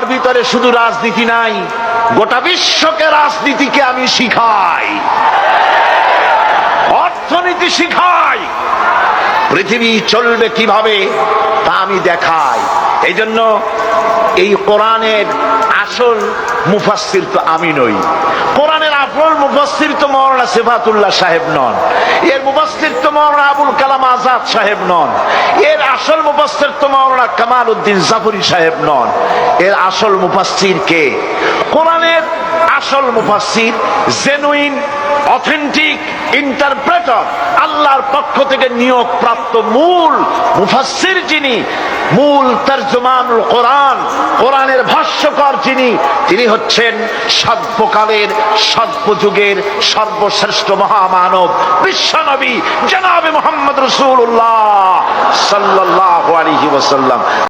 ভিতরে শুধু রাজনীতি নাই, গোটা বিশ্বকে রাজনীতিকে আমি শিখাই। অর্থনীতি শিখাই। পৃথিবী চলবে কীভাবে, তা আমি দেখাই। এই জন্য এই কোরআনের আসল মুফাসসির তো আমি নই। কোরআনের আসল মুফাসসির তো মৌলানা সেফাতুল্লাহ সাহেব নন। এর মুফাসসির তো আবুল কালাম আজাদ সাহেব নন। এর আসল মুফাসসির তো মৌলানা কামাল উদ্দিন জাফরি সাহেব নন। এর আসল মুফাসসির কে? কোরআনের আসল মুফাসসির জেনুইন অথেন্টিক ইন্টারপ্রেটার আল্লাহর পক্ষ থেকে নিয়োগ প্রাপ্ত মূল মুফাসসির যিনি, মূল তর্জমানুল কোরআন কোরআনের ভাষ্যকর যিনি, তিনি হচ্ছেন সর্বকালের, সর্বযুগের সর্বশ্রেষ্ঠ মহামানব, বিশ্বনবী জনাবি মোহাম্মদ রসুল্লাহ সাল্লাহ আলহি ওয়াসাল্লাম।